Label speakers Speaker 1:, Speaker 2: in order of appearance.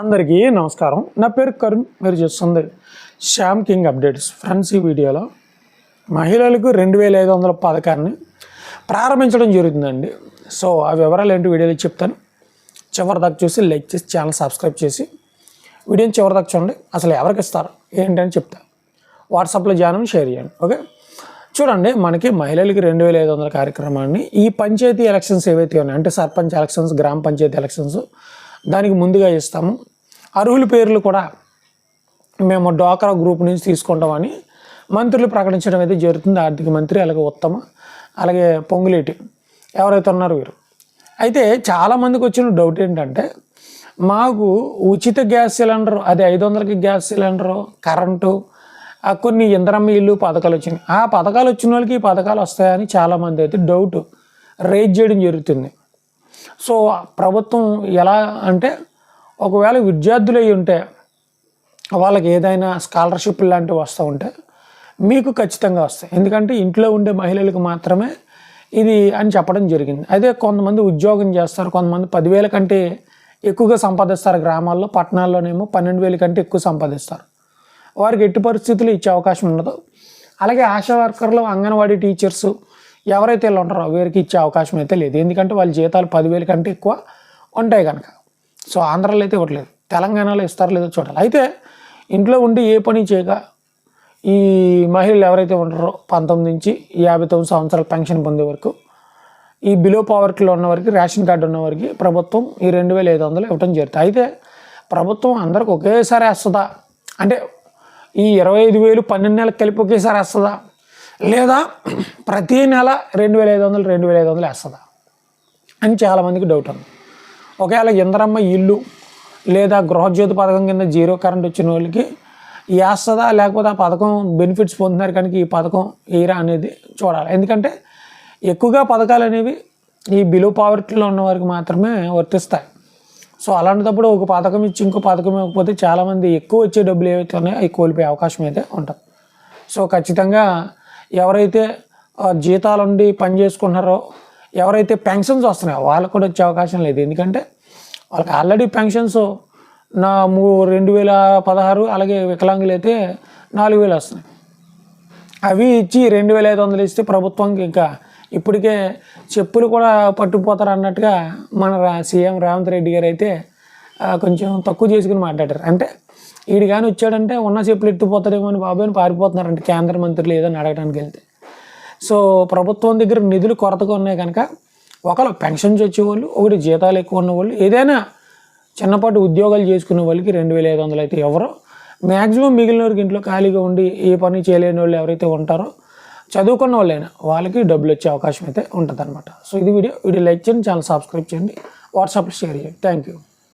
Speaker 1: అందరికీ నమస్కారం. నా పేరు కరుణ్ మీరు చూస్తుంది శ్యామ్ కింగ్ అప్డేట్స్. ఫ్రెండ్స్ ఈ వీడియోలో మహిళలకు రెండు వేల ఐదు వందల పథకాన్ని ప్రారంభించడం జరుగుతుందండి. సో ఆ వివరాలు ఏంటి వీడియోలో చెప్తాను. చివరి దాకా చూసి లైక్ చేసి ఛానల్ సబ్స్క్రైబ్ చేసి వీడియోని చివరి దాకా చూడండి. అసలు ఎవరికి ఇస్తారు? ఏంటని చెప్తాను వాట్సాప్లో జాయిన్ షేర్ చేయండి. ఓకే? చూడండి మనకి మహిళలకి రెండు వేల ఐదు వందల కార్యక్రమాన్ని ఈ పంచాయతీ ఎలక్షన్స్ ఏవైతే ఉన్నాయో అంటే సర్పంచ్ ఎలక్షన్స్ గ్రామ పంచాయతీ ఎలక్షన్స్ దానికి ముందుగా ఇస్తాము. అర్హుల పేర్లు కూడా మేము డ్వాక్రా గ్రూప్ నుంచి తీసుకుంటామని మంత్రులు ప్రకటించడం అయితే జరుగుతుంది. ఆర్థిక మంత్రి అలాగే ఉత్తమ అలాగే పొంగులేటి ఎవరైతే ఉన్నారో వీరు. అయితే చాలామందికి వచ్చిన డౌట్ ఏంటంటే మాకు ఉచిత గ్యాస్ సిలిండర్ అది ఐదు వందలకి గ్యాస్ సిలిండరు కరెంటు కొన్ని ఇంద్రమ్మ ఇల్లు పథకాలు వచ్చినాయి. ఆ పథకాలు వచ్చిన వాళ్ళకి ఈ పథకాలు వస్తాయని చాలామంది అయితే డౌట్ రేజ్ చేయడం జరుగుతుంది. సో ప్రభుత్వం ఎలా అంటే ఒకవేళ విద్యార్థులు అయి ఉంటే వాళ్ళకి ఏదైనా స్కాలర్షిప్ లాంటివి వస్తూ ఉంటే మీకు ఖచ్చితంగా వస్తాయి. ఎందుకంటే ఇంట్లో ఉండే మహిళలకు మాత్రమే ఇది అని చెప్పడం జరిగింది. అదే కొంతమంది ఉద్యోగం చేస్తారు కొంతమంది పదివేల కంటే ఎక్కువగా సంపాదిస్తారు గ్రామాల్లో పట్టణాల్లోనేమో పన్నెండు వేల కంటే ఎక్కువ సంపాదిస్తారు. వారికి ఎట్టి పరిస్థితులు ఇచ్చే అవకాశం ఉండదు. అలాగే ఆశా వర్కర్లు అంగన్వాడీ టీచర్సు ఎవరైతే వీళ్ళు ఉంటారో వీరికి ఇచ్చే అవకాశం అయితే లేదు. ఎందుకంటే వాళ్ళ జీతాలు పదివేల కంటే ఎక్కువ ఉంటాయి కనుక. సో ఆంధ్రాలో అయితే ఇవ్వట్లేదు. తెలంగాణలో ఇస్తారో లేదో చూడాలి. అయితే ఇంట్లో ఉండి ఏ పని చేయక ఈ మహిళలు ఎవరైతే ఉంటారో పంతొమ్మిది నుంచి యాభై తొమ్మిది సంవత్సరాల పెన్షన్ పొందే వరకు ఈ బిలో పావర్టీలో ఉన్న వారికి రేషన్ కార్డు ఉన్న వారికి ప్రభుత్వం ఈ రెండు వేల ఐదు వందలు ఇవ్వడం జరుగుతుంది అయితే ప్రభుత్వం అందరికి ఒకేసారి వేస్తుందా? అంటే ఈ ఇరవై ఐదు వేలు పన్నెండు నెలలకు కలిపి ఒకేసారి వేస్తుందా? లేదా ప్రతి నెల రెండు వేల ఐదు వందలు రెండు వేల ఐదు వందలు వేస్తుందా? అని చాలామందికి డౌట్ ఉంది. ఒకవేళ ఇందరమ్మ ఇల్లు లేదా గృహజ్యోతి పథకం కింద జీరో కరెంట్ వచ్చిన వాళ్ళకి వేస్తుందా? లేకపోతే ఆ పథకం బెనిఫిట్స్ పొందుతున్నారు కనుక ఈ పథకం ఏరా అనేది చూడాలి. ఎందుకంటే ఎక్కువగా పథకాలు అనేవి ఈ బిలో పావర్టీలో ఉన్న వారికి మాత్రమే వర్తిస్తాయి. సో అలాంటప్పుడు ఒక పథకం ఇచ్చి ఇంకో పథకం ఇవ్వకపోతే చాలామంది ఎక్కువ వచ్చే డబ్బులు ఏవైతే ఉన్నాయో అవి కోల్పోయే అవకాశం అయితే ఉంటుంది. సో ఖచ్చితంగా ఎవరైతే జీతాలు ఉండి పని చేసుకుంటున్నారో ఎవరైతే పెన్షన్స్ వస్తున్నాయో వాళ్ళకు కూడా వచ్చే అవకాశం లేదు. ఎందుకంటే వాళ్ళకి ఆల్రెడీ పెన్షన్స్ నా మూ రెండు వేల పదహారు అలాగే వికలాంగులు అయితే నాలుగు వేలు వస్తున్నాయి. అవి ఇచ్చి రెండు వేల ఐదు వందలు ఇస్తే ప్రభుత్వంకి ఇంకా ఇప్పటికే చెప్పులు కూడా పట్టుకుపోతారు అన్నట్టుగా మన సీఎం రేవంత్ రెడ్డి గారు అయితే కొంచెం తక్కువ చేసుకుని మాట్లాడారు. అంటే ఈడు కానీ వచ్చాడంటే ఉన్న చెప్పులు ఎత్తిపోతాడేమో అని బాబు అని పారిపోతున్నారంటే కేంద్ర మంత్రులు ఏదని అడగడానికి వెళ్తే. సో ప్రభుత్వం దగ్గర నిధులు కొరతగా ఉన్నాయి కనుక ఒకళ్ళు పెన్షన్స్ వచ్చేవాళ్ళు ఒకటి జీతాలు ఎక్కువ ఉన్న వాళ్ళు ఏదైనా చిన్నపాటి ఉద్యోగాలు చేసుకునే వాళ్ళకి రెండు వేల ఐదు వందలు అయితే ఎవరో. మ్యాక్సిమం మిగిలిన వారికి ఇంట్లో ఖాళీగా ఉండి ఏ పని చేయలేని వాళ్ళు ఎవరైతే ఉంటారో చదువుకున్న వాళ్ళైనా వాళ్ళకి డబ్బులు వచ్చే అవకాశం అయితే ఉంటుంది అనమాట సో ఇది వీడియో. వీడియో లైక్ చేయండి ఛానల్ సబ్స్క్రైబ్ చేయండి వాట్సాప్లో షేర్ చేయండి. Thank you.